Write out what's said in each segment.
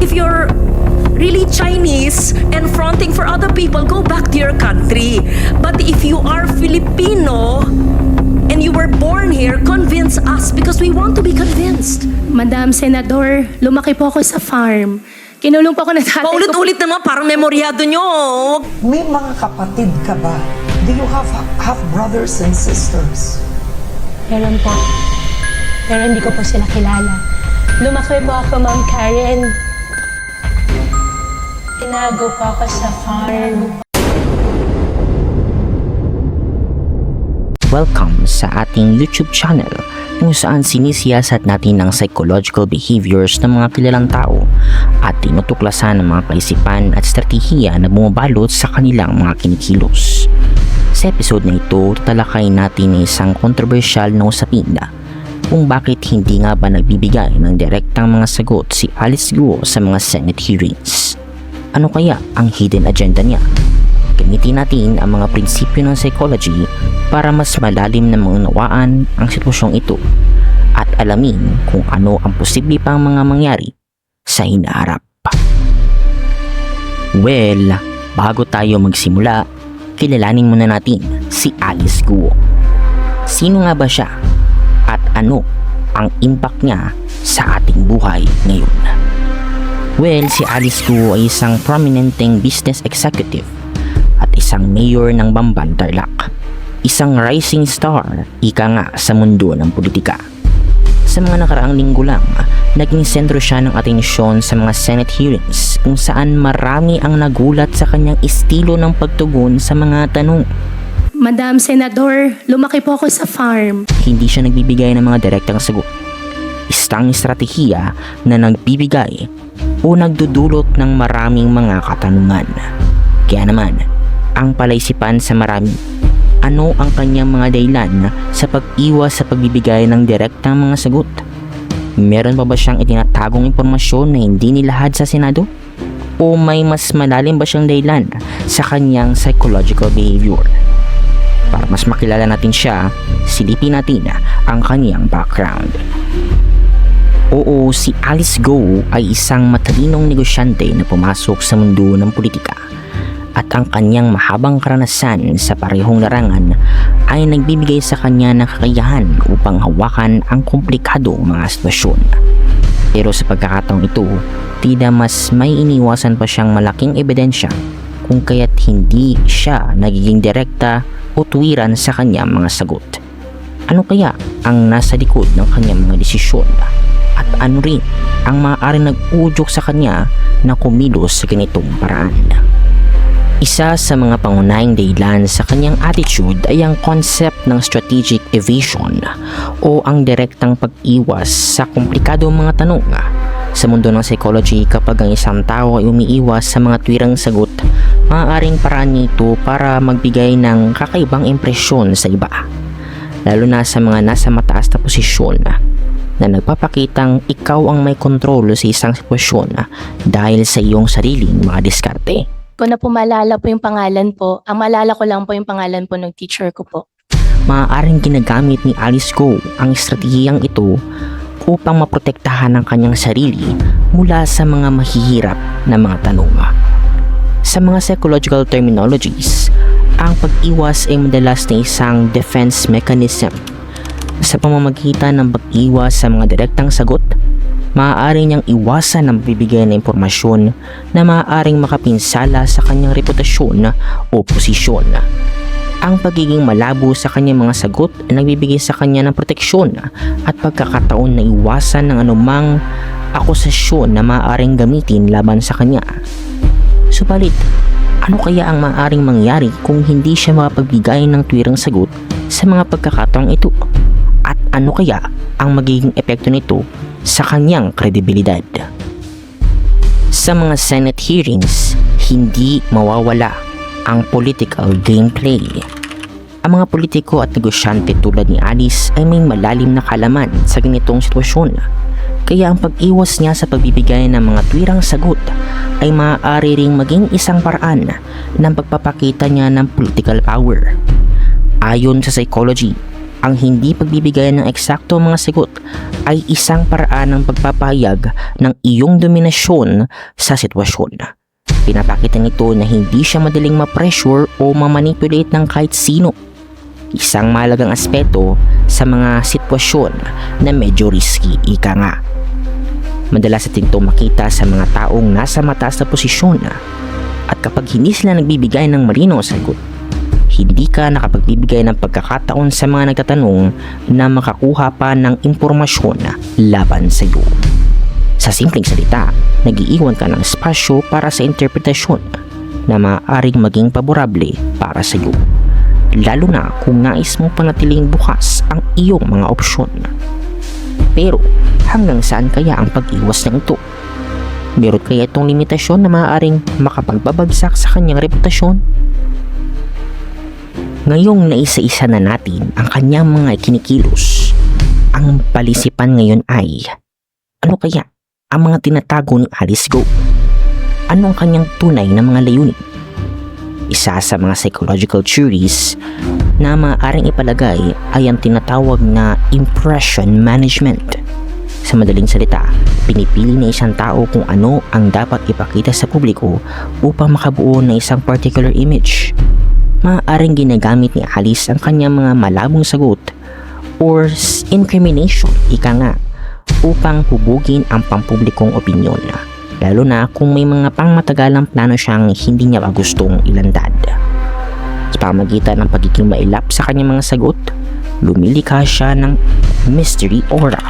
If you're really Chinese and fronting for other people, go back to your country. But if you are Filipino and you were born here, convince us because we want to be convinced. Madam Senador, lumaki po ako sa farm. Kinulong po ako ng tatay. Paulit-ulit naman, parang memoryado nyo. May mga kapatid ka ba? Do you have half brothers and sisters? Meron po. Pero hindi ko po sila kilala. Lumaki po ako, Ma'am Karen. Tinago po ako sa farm. Welcome sa ating YouTube channel kung saan sinisiyasat natin ang psychological behaviors ng mga kilalang tao at tinutuklasan ng mga kaisipan at estratehiya na bumabalot sa kanilang mga kinikilos. Sa episode na ito, tatalakay natin ang isang kontrobersyal na usapin na kung bakit hindi nga ba nagbibigay ng direktang mga sagot si Alice Guo sa mga Senate hearings. Ano kaya ang hidden agenda niya? Gamitin natin ang mga prinsipyo ng psychology para mas malalim na maunawaan ang sitwasyong ito at alamin kung ano ang posible pang mga mangyari sa hinaharap. Well, bago tayo magsimula, kilalanin muna natin si Alice Guo. Sino nga ba siya ano ang impact niya sa ating buhay ngayon? Well, si Alice Guo ay isang prominenteng business executive at isang mayor ng Bamban, Tarlac. Isang rising star, ika nga sa mundo ng politika. Sa mga nakaraang linggo lang, naging sentro siya ng atensyon sa mga Senate hearings kung saan marami ang nagulat sa kanyang estilo ng pagtugon sa mga tanong. Madam Senador, lumaki po ako sa farm. Hindi siya nagbibigay ng mga direktang sagot. Istang estratehiya na nagbibigay o nagdudulot ng maraming mga katanungan. Kaya naman, ang palaisipan sa marami, ano ang kanyang mga dahilan sa pag-iwas sa pagbibigay ng direktang mga sagot? Meron pa ba siyang itinatagong impormasyon na hindi nilahad sa Senado? O may mas malalim ba siyang dahilan sa kanyang psychological behavior? Para mas makilala natin siya, silipin natin ang kanyang background. Oo, si Alice Go ay isang matalinong negosyante na pumasok sa mundo ng politika at ang kanyang mahabang karanasan sa parehong larangan ay nagbibigay sa kanya ng kakayahan upang hawakan ang komplikadong mga sitwasyon. Pero sa pagkakataong ito, tila mas may iniwasan pa siyang malaking ebidensya kung kaya't hindi siya nagiging direkta o tuwiran sa kanyang mga sagot. Ano kaya ang nasa likod ng kanyang mga desisyon? At ano rin ang maaaring nag-udyok sa kanya na kumilos sa ganitong paraan? Isa sa mga pangunahing dahilan sa kanyang attitude ay ang concept ng strategic evasion o ang direktang pag-iwas sa komplikadong mga tanong. Sa mundo ng psychology, kapag ang isang tao ay umiiwas sa mga tuwirang sagot, maaaring paraan niya ito para magbigay ng kakaibang impresyon sa iba. Lalo na sa mga nasa mataas na posisyon na nagpapakitang ikaw ang may kontrol sa isang sitwasyon dahil sa iyong sariling mga diskarte. Ko na po malala po yung pangalan po. Ang malala ko lang po yung pangalan po ng teacher ko po. maaaring ginagamit ni Alice Go ang estratehiyang ito upang maprotektahan ang kanyang sarili mula sa mga mahihirap na mga tanong. Sa mga psychological terminologies, ang pag-iwas ay madalas na isang defense mechanism. Sa pamamagitan ng pag-iwas sa mga direktang sagot, maaari niyang iwasan ang bibigay na impormasyon na maaaring makapinsala sa kanyang reputasyon o posisyon. Ang pagiging malabo sa kanyang mga sagot ay nagbibigay sa kanya ng proteksyon at pagkakataon na iwasan ng anumang akusasyon na maaaring gamitin laban sa kanya. Subalit, ano kaya ang maaaring mangyari kung hindi siya makapagbigay ng tuwirang sagot sa mga pagkakataong ito? At ano kaya ang magiging epekto nito sa kanyang kredibilidad? Sa mga Senate hearings, hindi mawawala ang political gameplay. Ang mga politiko at negosyante tulad ni Alice ay may malalim na kalaman sa ganitong sitwasyon. Kaya ang pag-iwas niya sa pagbibigay ng mga tuwirang sagot ay maaari ring maging isang paraan ng pagpapakita niya ng political power. Ayon sa psychology, ang hindi pagbibigay ng eksakto mga sagot ay isang paraan ng pagpapahayag ng iyong dominasyon sa sitwasyon. Pinapakita nito na hindi siya madaling ma-pressure o ma-manipulate ng kahit sino. Isang malagang aspeto sa mga sitwasyon na medyo risky, ika nga. Madalas natin ito makita sa mga taong nasa mataas na posisyon at kapag hindi sila nagbibigay ng malinaw na sagot, hindi ka nakapagbibigay ng pagkakataon sa mga nagtatanong na makakuha pa ng impormasyon laban sa iyo. Sa simpleng salita, nagiiwan ka ng espasyo para sa interpretasyon na maaaring maging paborable para sa iyo. Lalo na kung nais mo panatiling bukas ang iyong mga opsyon. Pero hanggang saan kaya ang pag-iwas ng ito? Meron kaya itong limitasyon na maaaring makapagbabagsak sa kanyang reputasyon? Ngayong naisa-isa na natin ang kanyang mga kinikilos, ang palisipan ngayon ay, ano kaya ang mga tinatago ni Alice Go? Ano ang kanyang tunay na mga layunin? Isa sa mga psychological theories na maaaring ipalagay ay ang tinatawag na impression management. Sa madaling salita, pinipili ng isang tao kung ano ang dapat ipakita sa publiko upang makabuo ng isang particular image. Maaaring ginagamit ni Alice ang kanyang mga malabong sagot or incrimination, ika nga, upang hubugin ang pampublikong opinyon lalo na kung may mga pangmatagalang plano siyang hindi niya gustong ilandad. Sa pamagitan ng pagiging mailap sa kanyang mga sagot, lumilikha siya ng mystery aura.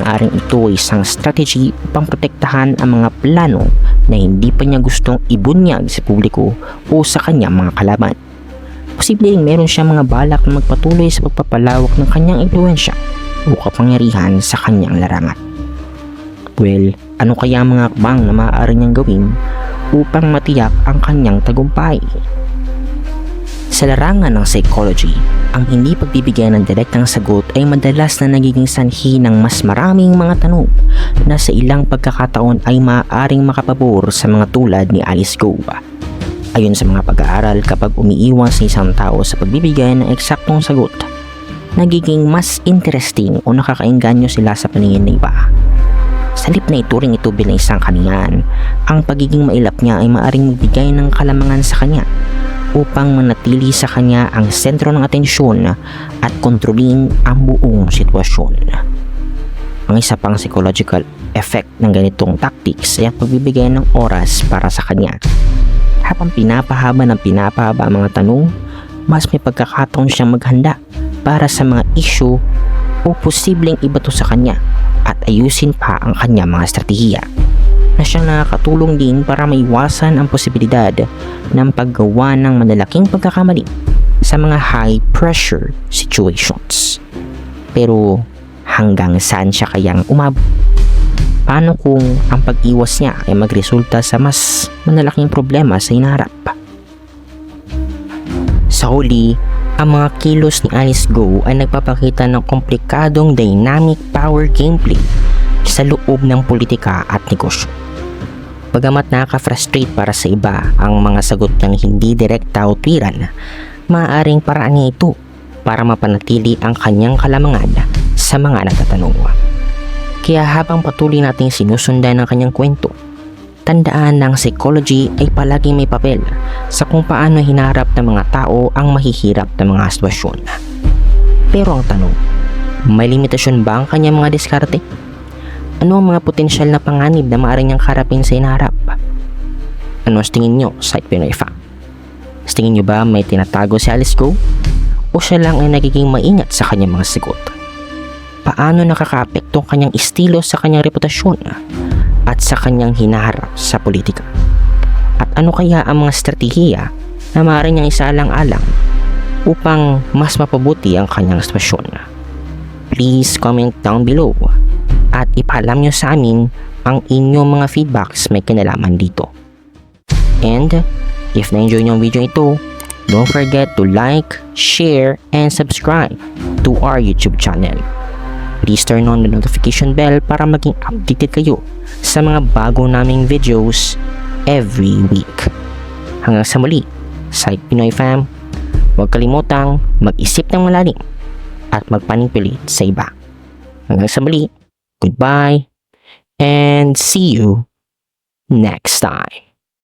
Maaring ito ay isang strategy upang protektahan ang mga plano na hindi pa niya gustong ibunyag sa publiko o sa kanyang mga kalaban. Posibleng meron siyang mga balak na magpatuloy sa pagpapalawak ng kanyang impluensya o kapangyarihan sa kanyang larangan. Well, ano kaya ang mga akbang na maaari niyang gawin upang matiyak ang kanyang tagumpay? Sa larangan ng psychology, ang hindi pagbibigay ng direktang sagot ay madalas na nagiging sanhi ng mas maraming mga tanong na sa ilang pagkakataon ay maaaring makapabor sa mga tulad ni Alice Go. Ayon sa mga pag-aaral, kapag umiiwas sa isang tao sa pagbibigay ng eksaktong sagot, nagiging mas interesting o nakakainganyo sila sa paningin ng iba. Sa halip na ituring ito bilang isang kaningan, ang pagiging mailap niya ay maaring magbigay ng kalamangan sa kanya upang manatili sa kanya ang sentro ng atensyon at kontrolin ang buong sitwasyon. Ang isa pang psychological effect ng ganitong tactics ay ang pagbibigay ng oras para sa kanya. Habang pinapahaba ng pinapahaba ang mga tanong, mas may pagkakataon siyang maghanda para sa mga issue o posibleng ibato sa kanya at ayusin pa ang kanya mga estratehiya na siyang nakakatulong din para maiwasan ang posibilidad ng paggawa ng malalaking pagkakamali sa mga high pressure situations. Pero hanggang saan siya kayang umabot? Paano kung ang pag-iwas niya ay magresulta sa mas malalaking problema sa inaharap? Sa huli, ang mga kilos ni Alice Go ay nagpapakita ng komplikadong dynamic power gameplay sa loob ng politika at negosyo. Bagamat nakaka-frustrate para sa iba ang mga sagot ng hindi direkta o twiran, maaaring paraan niya ito para mapanatili ang kanyang kalamangan sa mga nagtatanong. Kaya habang patuloy nating sinusundan ang kanyang kwento, tandaan ng psychology ay palaging may papel sa kung paano hinarap ng mga tao ang mahihirap na mga sitwasyon. Pero ang tanong, may limitasyon ba ang kanyang mga diskarte? Ano ang mga potensyal na panganib na maaari niyang karapin sa inaharap? Ano sa tingin niyo sa Pinoy? Sa tingin niyo ba may tinatago si Alice Go? O siya lang ay nagiging maingat sa kanyang mga sagot? Paano nakakaapekto ang kanyang estilo sa kanyang reputasyon at sa kanyang hinaharap sa politika? At ano kaya ang mga estratehiya na maaari niyang isaalang-alang upang mas mapabuti ang kanyang sitwasyon? Please comment down below at ipaalam nyo sa amin ang inyong mga feedbacks may kinalaman dito. And if na-enjoy nyo ang video ito, don't forget to like, share, and subscribe to our YouTube channel. Please turn on the notification bell para maging updated kayo sa mga bago naming videos every week. Hanggang sa muli, sa Pinoy Fam, huwag kalimutang mag-isip ng malalim at magpanipilit sa iba. Hanggang sa muli, goodbye and see you next time.